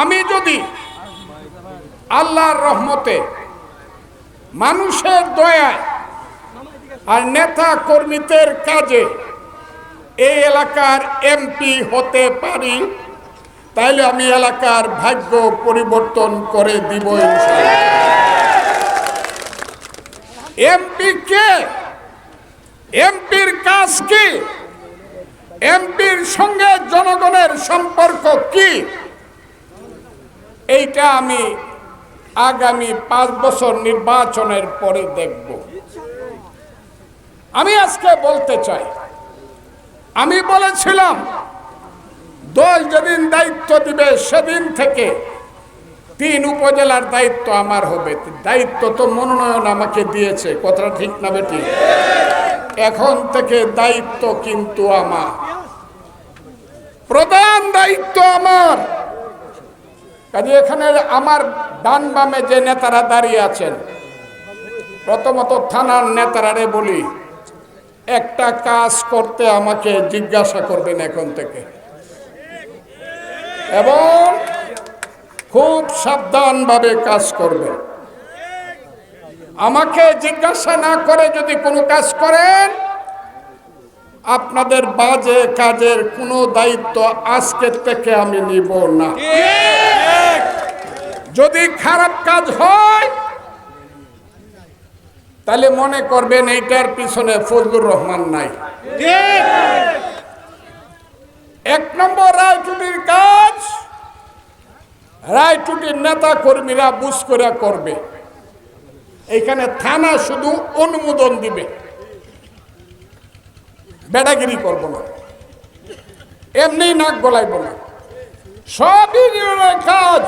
আমি যদি আল্লাহর রহমতে মানুষের দয়ায় আর নেতা কর্মীদের কাজে এই এলাকার এমপি হতে পারি, তাইলে আমি এলাকার ভাগ্য পরিবর্তন করে দিব এমপি কে? এমপির কাজ কি? এমপির সঙ্গে জনগণের সম্পর্ক কি? এইটা আমি আগামী পাঁচ বছর নির্বাচনের পরে দেখব। আমি আজকে বলতে চাই, আমি বলেছিলাম, দল যেদিন দায়িত্ব দিবে সেদিন থেকে তিন উপজেলার দায়িত্ব আমার হবে। দায়িত্ব তো মনোনয়ন আমাকে দিয়েছে, কথাটা ঠিক না বেটি? এখন থেকে দায়িত্ব কিন্তু আমার। প্রধান দায়িত্ব আমার। কাজে এখানে আমার ডান বামে যে নেতারা দাঁড়িয়ে আছেন, প্রথমত থানার নেতারারে বলি, একটা কাজ করতে আমাকে জিজ্ঞাসা করবেন এখন থেকে। এবং খুব সাবধানভাবে কাজ করবেন। আমাকে জিজ্ঞাসা না করে যদি কোনো কাজ করেন, আপনাদের বাজে কাজের কোনো দায়িত্ব আজকের থেকে আমি নিব না। যদি খারাপ কাজ হয়, তাহলে মনে করবেন এইটার পিছনে ফজলুর রহমান নাই। এক নম্বর রায়টুটির কাজ রায়টুটির নেতা কর্মীরা বুঝ করে করবে। এইখানে থানা শুধু অনুমোদন দিবে। বেড়াগিরি করব না। এমনি নাক গলাইব না। সব ইউনিয়নের কাজ।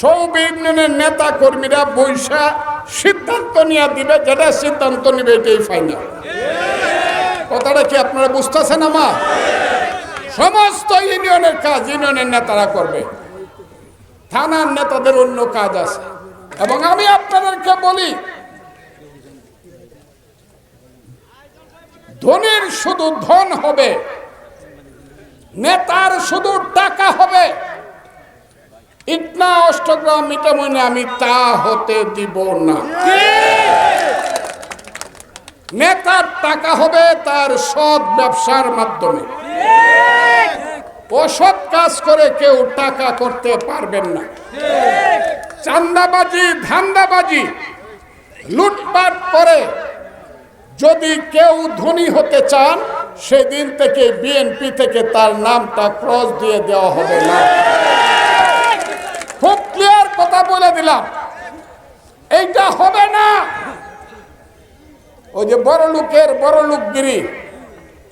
সব ইউনিয়নের নেতা কর্মীরা বৈশা সিদ্ধান্ত নিয়ে দিবে, যেটা সিদ্ধান্ত নিবে এটাই ফাইনাল কথাটা কি আপনারা বুঝতেছেন আমার? সমস্ত ইউনিয়নের কাজ ইউনিয়নের নেতারা করবে। থানার নেতাদের অন্য কাজ আছে। এবং আমি আপনাদেরকে বলি, ধনের শুধু ধন হবে, নেতার শুধু টাকা হবে। ইটনা অষ্টগ্রাম মিটামনে আমি তা হতে দিব না। নেতার টাকা হবে তার সৎ ব্যবসার মাধ্যমে। অসৎ কাজ করে কেউ টাকা করতে পারবেন না। চান্দাবাজি ধান্দাবাজি লুটপাট করে যদি কেউ ধনী হতে চান সেদিন থেকে বিএনপি থেকে তার নামটা ক্রস দিয়ে দেওয়া হবে না। বলে দিলাম। এইটা হবে না। ওই যে বড় লোকের বড় লোকগিরি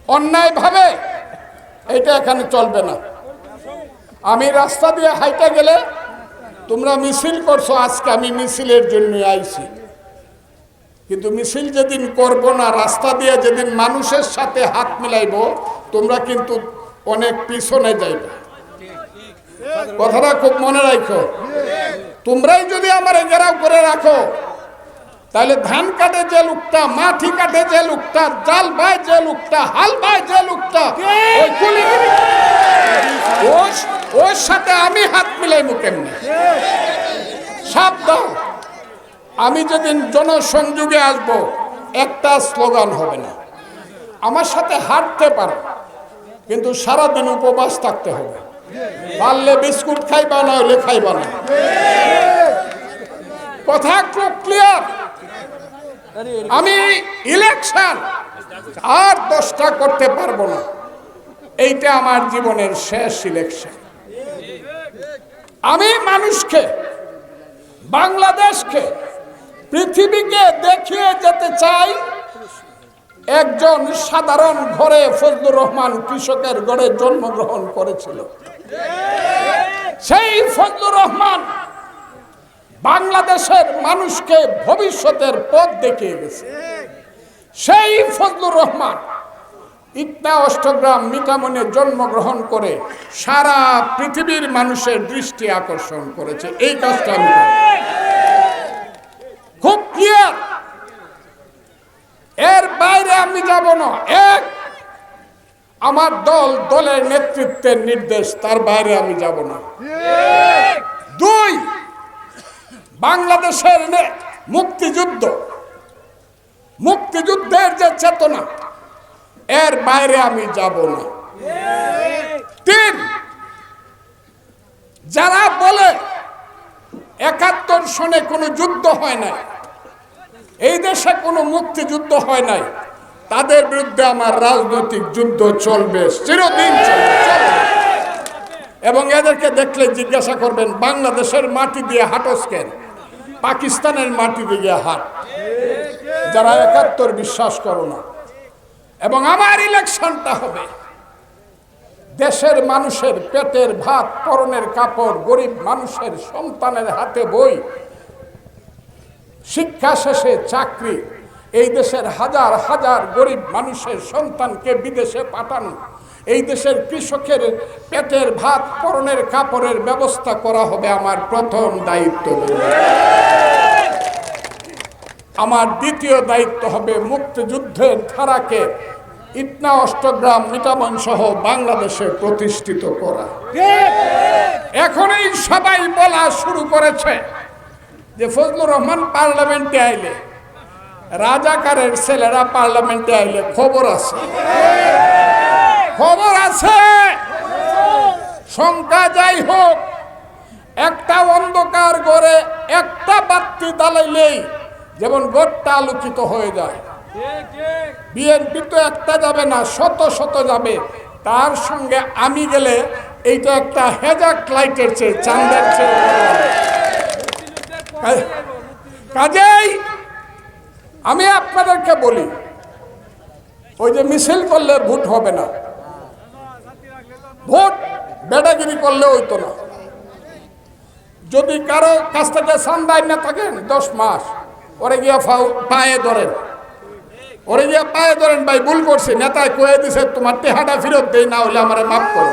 অন্যায় ভাবে এটা এখানে চলবে না। আমি রাস্তা দিয়ে হাইটা গেলে তোমরা মিছিল করছ, আজকে আমি মিছিলের জন্য আইছি। কিন্তু মিছিল যেদিন করব না, রাস্তা দিয়ে যেদিন মানুষের সাথে হাত মিলাইব, তোমরা কিন্তু অনেক পিছনে যাইবে। কথাটা খুব মনে রাখো। তোমরাই যদি আমার ঘেরাও করে রাখো, তাহলে ধান কাটে যে লোকটা, মাটি কাটে যে লোকটা, জাল বায় যে লোকটা, হাল বায় যে লোকটা ওর- সাথে আমি হাত মিলাই সাপ দাও। আমি যেদিন জনসংযোগে আসব, একটা স্লোগান হবে না। আমার সাথে হাঁটতে পারো, কিন্তু সারাদিন উপবাস থাকতে হবে। পারলে বিস্কুট খাইবা না হলে খাইবা না। কথা খুব ক্লিয়ার আমি ইলেকশন আর দশটা করতে পারব না। এইটা আমার জীবনের শেষ ইলেকশন আমি মানুষকে, বাংলাদেশকে, পৃথিবীকে দেখিয়ে যেতে চাই। একজন সাধারণ ঘরে ফজলুর রহমান কৃষকের ঘরে জন্মগ্রহণ করেছিল। সেই ফজলুর রহমান বাংলাদেশের মানুষকে ভবিষ্যতের পথ দেখিয়ে গেছে। সেই ফজলুর রহমান ইটনা অষ্টগ্রাম মিটামনে জন্মগ্রহণ করে সারা পৃথিবীর মানুষের দৃষ্টি আকর্ষণ করেছে। এই কাজটা খুব ক্লিয়ার আমি যাব না। এক, আমার দল, দলের নেতৃত্বের নির্দেশ, তার বাইরে আমি যাব না। দুই, বাংলাদেশের মুক্তিযুদ্ধ। মুক্তিযুদ্ধের যে চেতনা, এর বাইরে আমি যাব না। তিন, যারা বলে একাত্তর সনে কোনো যুদ্ধ হয় নাই, এই দেশে কোনো মুক্তিযুদ্ধ হয় নাই তাদের বিরুদ্ধে আমার রাজনৈতিক যুদ্ধ চলবে, চিরদিন চলবে। এবং এদেরকে দেখলে জিজ্ঞাসা করবেন, বাংলাদেশের মাটি দিয়ে হাঁটস কেন পাকিস্তানের মাটি দিয়ে হাট। যারা একাত্তর বিশ্বাস করো না। এবং আমার ইলেকশনটা হবে। দেশের মানুষের পেটের ভাত, পরনের কাপড়, গরিব মানুষের সন্তানের হাতে বই, শিক্ষা শেষে চাকরি এই দেশের হাজার হাজার গরিব মানুষের সন্তানকে বিদেশে পাঠানো, এই দেশের কৃষকের পেটের ভাত, পরনের কাপড়ের ব্যবস্থা করা হবে আমার প্রথম দায়িত্ব। আমার দ্বিতীয় দায়িত্ব হবে মুক্তিযুদ্ধের ধারাকে ইটনা অষ্টগ্রাম মিটামন সহ বাংলাদেশে প্রতিষ্ঠিত করা। এখনই সবাই বলা শুরু করেছে যে ফজলুর রহমান পার্লামেন্টে আইলে রাজাকারের ছেলেরা পার্লামেন্টে আইলে খবর আছে। খবর আছে। সংখ্যা যাই হোক একটা অন্ধকার গড়ে একটা বাতি দালাইলেই যেমন গোটটা আলোকিত হয়ে যায়। বিএনপি তো একটা যাবে না শত শত যাবে। তার সঙ্গে আমি গেলে এইটা একটা হেজাক লাইটের চেয়ে চান্দের চেয়ে। কাজেই আমি আপনাদেরকে বলি, ওই যে মিছিল করলে ভোট হবে না। ভোট বেটাগিরি করলে হইতো না। যদি কারও কাছ থেকে সান্দায় না থাকেন, দশ মাস, ওরে গিয়া পায়ে ধরেন। ওরে গিয়া পায়ে ধরেন, ভাই, ভুল করছি, নেতায় কয়ে দিছে, তোমার টেহাটা ফেরত দেই, না হলে আমার মাফ করো।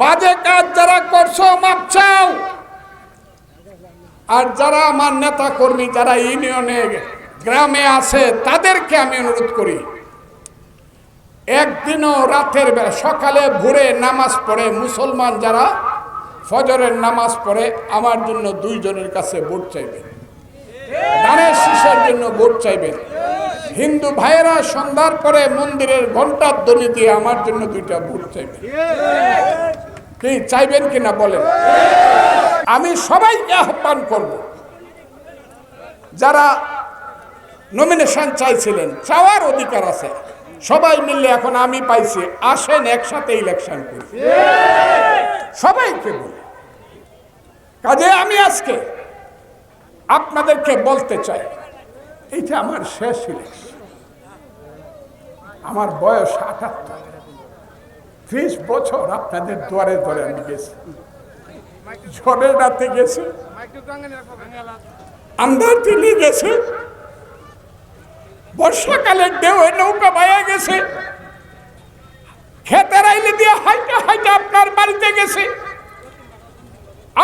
বাজে কাজ যারা করছ মাপ চাও। আর যারা আমার নেতা কর্মী যারা ইউনিয়নে, গ্রামে আছে, তাদেরকে আমি অনুরোধ করি, একদিনও রাতের বেলা, সকালে ভোরে নামাজ পড়ে, মুসলমান যারা, ফজরের নামাজ পড়ে, আমার জন্য দুইজনের কাছে ভোট চাইবেন। ধানের শীষের জন্য ভোট চাইবেন। হিন্দু ভাইয়েরা সন্ধ্যার পরে মন্দিরের ঘণ্টার ধ্বনি দিয়ে আমার জন্য দুইটা ভোট চাইবেন। কি চাইবেন কিনা বলেন। আমি সবাইকে আহ্বান করব, যারা নমিনেশন চাইছিলেন, চাওয়ার অধিকার আছে, সবাই মিললে এখন আমি পাইছি, আসেন একসাথে ইলেকশন করি। সবাইকে বলি। কাজে আমি আজকে আপনাদেরকে বলতে চাই, এইটা আমার শেষ ইলেকশন আমার বয়স আটাত্তর। ত্রিশ বছর আপনাদের দুয়ারে দুয়ারে আমি গেছি। ঝড়ের রাতে গেছে। আন্ধার দিনে গেছে। বর্ষাকালে ঢেউয়ে নৌকা বাইয়া গেছে। খেতের আইলে দিয়ে হাইটা হাইটা আপনার বাড়িতে গেছে।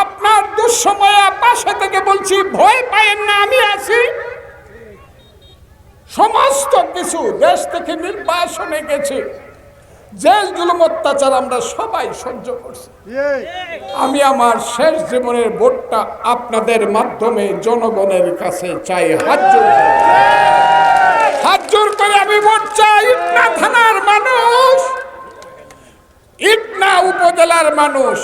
আপনার দুঃসময়ে পাশে থেকে বলছি, ভয় পায়েন না, আমি আছি। সমস্ত কিছু দেশ থেকে নির্বাসনে গেছে। জেল জুলুম অত্যাচার আমরা সবাই সহ্য করছি। আমি আমার শেষ জীবনের ভোটটা আপনাদের মাধ্যমে জনগণের কাছে চাই। হাত। হাত জোর করে আমি ভোট চাই। ইটনা থানার মানুষ ইটনা উপজেলার মানুষ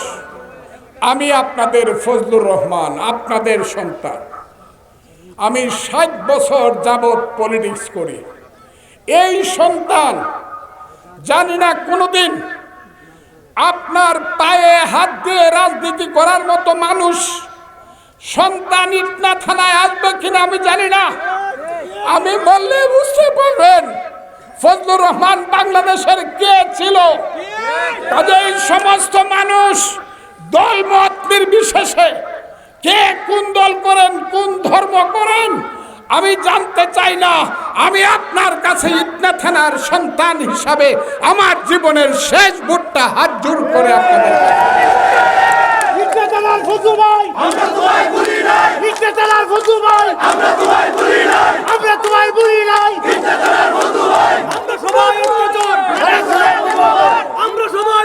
আমি আপনাদের ফজলুর রহমান আপনাদের সন্তান। আমি ষাট বছর যাবৎ পলিটিক্স করি। এই সন্তান জানি না কোনোদিন আপনার পায়ে হাত দিয়ে রাজনীতি করার মতো মানুষ সন্তান ইটনা থানায় আসবে কিনা আমি জানি না। আমি বললে বুঝতে পারবেন ফজলুর রহমান বাংলাদেশের কে ছিল। কাজে এই সমস্ত মানুষ দল মত নির্বিশেষে কে কোন দল করেন, কোন ধর্ম করেন আমি জানতে চাই না আমি আপনার কাছে ইটনা থানার সন্তান হিসাবে আমার জীবনের শেষ ভোটটা হাত জোর করে আপনাদের আমরা তোমায় ভুলি নাই। ইটনা চালার ফজু ভাই। আমরা তোমায় ভুলি নাই। আমরা তোমায় বলি নাই। ইচ্ছা করার বন্ধু ভাই। আমরা সবাই ঐক্যজোট আমরা সবাই